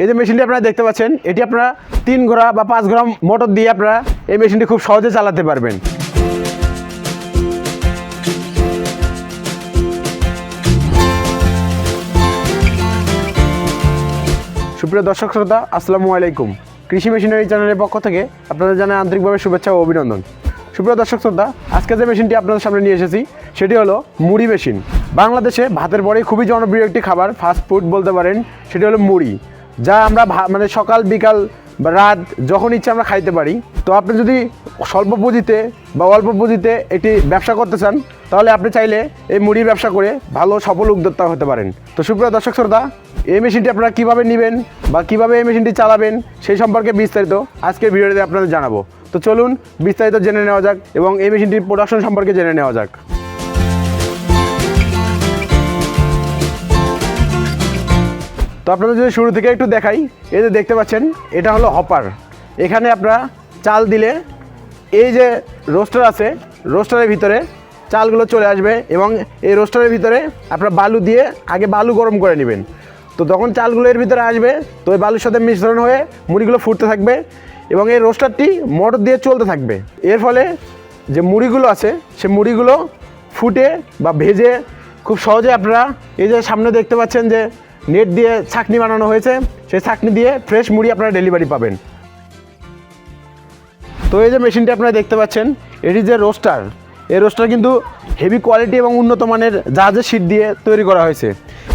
এই যে মেশিনটি আপনারা দেখতে পাচ্ছেন, এটি আপনারা তিন ঘোড়া বা পাঁচ ঘোড়া মোটর দিয়ে আপনারা এই মেশিনটি খুব সহজে চালাতে পারবেন। সুপ্রিয় দর্শক শ্রোতা, আসসালামু আলাইকুম। কৃষি মেশিনারি চ্যানেলের পক্ষ থেকে আপনাদের জানাই আন্তরিকভাবে শুভেচ্ছা ও অভিনন্দন। সুপ্রিয় দর্শক শ্রোতা, আজকে যে মেশিনটি আপনাদের সামনে নিয়ে এসেছি, সেটি হলো মুড়ি মেশিন। বাংলাদেশে ভাতের পরে খুবই জনপ্রিয় একটি খাবার ফাস্ট ফুড বলতে পারেন, সেটি হলো মুড়ি। যা আমরা মানে সকাল, বিকাল রাত যখন ইচ্ছে আমরা খাইতে পারি, তো আপনি যদি স্বল্প পুঁজিতে বা অল্প পুঁজিতে একটি ব্যবসা করতে চান, তাহলে আপনি চাইলে এই মুড়ির ব্যবসা করে ভালো সফল উদ্যোক্তা হতে পারেন। তো সুপ্রিয় দর্শক শ্রোতা, এই মেশিনটি আপনারা কীভাবে নেবেন বা কীভাবে এই মেশিনটি চালাবেন, সেই সম্পর্কে বিস্তারিত আজকের ভিডিওতে আপনাদের জানাব। তো চলুন বিস্তারিত জেনে নেওয়া যাক এবং এই মেশিনটির প্রোডাকশন সম্পর্কে জেনে নেওয়া যাক। আপনাদের যদি শুরু থেকে একটু দেখাই, এই যে দেখতে পাচ্ছেন, এটা হলো হপার। এখানে আপনারা চাল দিলে এই যে রোস্টার আছে, রোস্টারের ভিতরে চালগুলো চলে আসবে এবং এই রোস্টারের ভিতরে আপনারা বালু দিয়ে আগে বালু গরম করে নেবেন। তো তখন চালগুলো এর ভিতরে আসবে, তো ওই বালুর সাথে মিশ্রণ হয়ে মুড়িগুলো ফুটতে থাকবে এবং এই রোস্টারটি মোটর দিয়ে চলতে থাকবে। এর ফলে যে মুড়িগুলো আছে, সে মুড়িগুলো ফুটে বা ভেজে খুব সহজে আপনারা এই যে সামনে দেখতে পাচ্ছেন যে নেট দিয়ে ছাকনি বানানো হয়েছে। সেই ছাকনি দিয়ে ফ্রেশ মুড়ি আপনারা ডেলিভারি পাবেন। তো এই যে মেশিনটি আপনারা দেখতে পাচ্ছেন, এটি যে রোস্টার এই রোস্টার কিন্তু হেভি কোয়ালিটি এবং উন্নত মানের জাহাজের শীট দিয়ে তৈরি করা হয়েছে।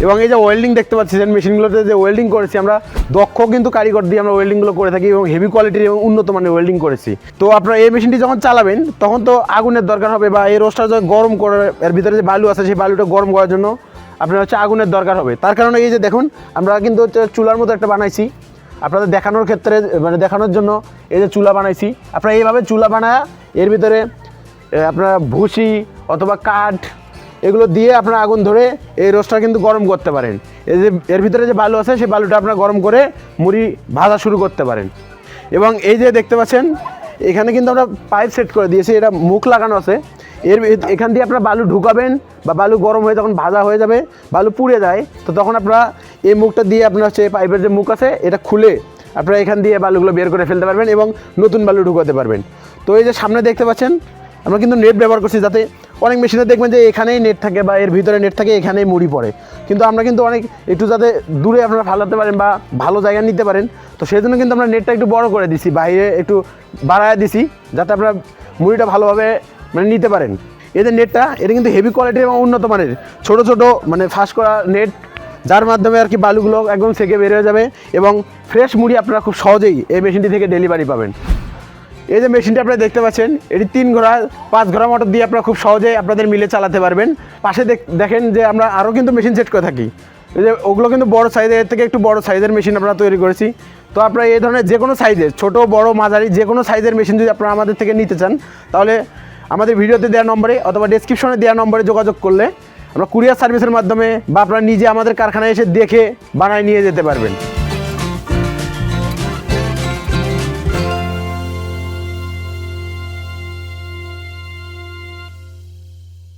এবং এই যে ওয়েল্ডিং দেখতে পাচ্ছেন মেশিনগুলোতে যে ওয়েল্ডিং করেছি আমরা, দক্ষ কিন্তু কারিগর দিয়ে আমরা ওয়েল্ডিংগুলো করে থাকি এবং হেভি কোয়ালিটির এবং উন্নত মানের ওয়েল্ডিং করেছি। তো আপনারা এই মেশিনটি যখন চালাবেন, তখন তো আগুনের দরকার হবে বা এই রোস্টার যখন গরম করে, এর ভিতরে যে বালু আছে, সেই বালুটা গরম করার জন্য আপনার হচ্ছে আগুনের দরকার হবে। তার কারণে এই যে দেখুন, আমরা কিন্তু হচ্ছে চুলার মতো একটা বানাইছি। আপনাদের দেখানোর ক্ষেত্রে মানে দেখানোর জন্য এই যে চুলা বানাইছি। আপনারা এইভাবে চুলা বানায় এর ভিতরে আপনারা ভুসি অথবা কাঠ এগুলো দিয়ে আপনারা আগুন ধরে এই রোস্টটা কিন্তু গরম করতে পারেন। এই যে, এর ভিতরে যে বালু আছে সেই বালুটা আপনারা গরম করে মুড়ি ভাজা শুরু করতে পারেন। এবং এই যে দেখতে পাচ্ছেন, এখানে কিন্তু আমরা পাইপ সেট করে দিয়েছি। এটা মুখ লাগানো আছে। এর এখান দিয়ে আপনারা বালু ঢুকাবেন বা বালু গরম হয়ে যখন ভাজা হয়ে যাবে, বালু পুড়ে যায়, তো তখন আপনারা এই মুখটা দিয়ে আপনার হচ্ছে পাইপের যে মুখ আছে, এটা খুলে আপনারা এখান দিয়ে বালুগুলো বের করে ফেলতে পারবেন এবং নতুন বালু ঢুকাতে পারবেন। তো এই যে সামনে দেখতে পাচ্ছেন, আমরা কিন্তু নেট ব্যবহার করছি যাতে অনেক মেশিনে দেখবেন যে এখানেই নেট থাকে বা এর ভিতরে নেট থাকে, এখানেই মুড়ি পড়ে। কিন্তু আমরা কিন্তু অনেক একটু যাতে দূরে আপনারা ফালাতে পারেন বা ভালো জায়গা নিতে পারেন, তো সেই জন্য কিন্তু আমরা নেটটা একটু বড় করে দিছি, বাইরে একটু বাড়ায় দিছি, যাতে আপনারা মুড়িটা ভালোভাবে মানে নিতে পারেন। এদের নেটটা এটা কিন্তু হেভি কোয়ালিটি এবং উন্নত মানের। ছোটো, ছোট মানে ফাঁস করা নেট যার মাধ্যমে আর কি বালুগুলো একদম সেকে বের হয়ে যাবে এবং ফ্রেশ মুড়ি আপনারা খুব সহজেই এই মেশিনটি থেকে ডেলিভারি পাবেন। এই যে মেশিনটা আপনারা দেখতে পাচ্ছেন, এটি তিন ঘোড়া, পাঁচ ঘোড়া মোটর দিয়ে আপনারা খুব সহজেই আপনাদের মিলে চালাতে পারবেন। পাশে দেখ- দেখেন যে আমরা আরও কিন্তু মেশিন সেট করে থাকি। এই যে ওগুলো কিন্তু বড় সাইজের থেকে একটু বড় সাইজের মেশিন আমরা তৈরি করেছি। তো আপনারা এই ধরনের যে কোনো সাইজের ছোটো, বড়, মাঝারি যে কোনো সাইজের মেশিন যদি আপনারা আমাদের থেকে নিতে চান, তাহলে আমাদের ভিডিওতে দেওয়া নম্বরে অথবা ডিসক্রিপশনে দেওয়া নম্বরে যোগাযোগ করলে আমরা কুরিয়ার সার্ভিসের মাধ্যমে বা আপনারা নিজে আমাদের কারখানায় এসে দেখে বানায় নিয়ে যেতে পারবেন।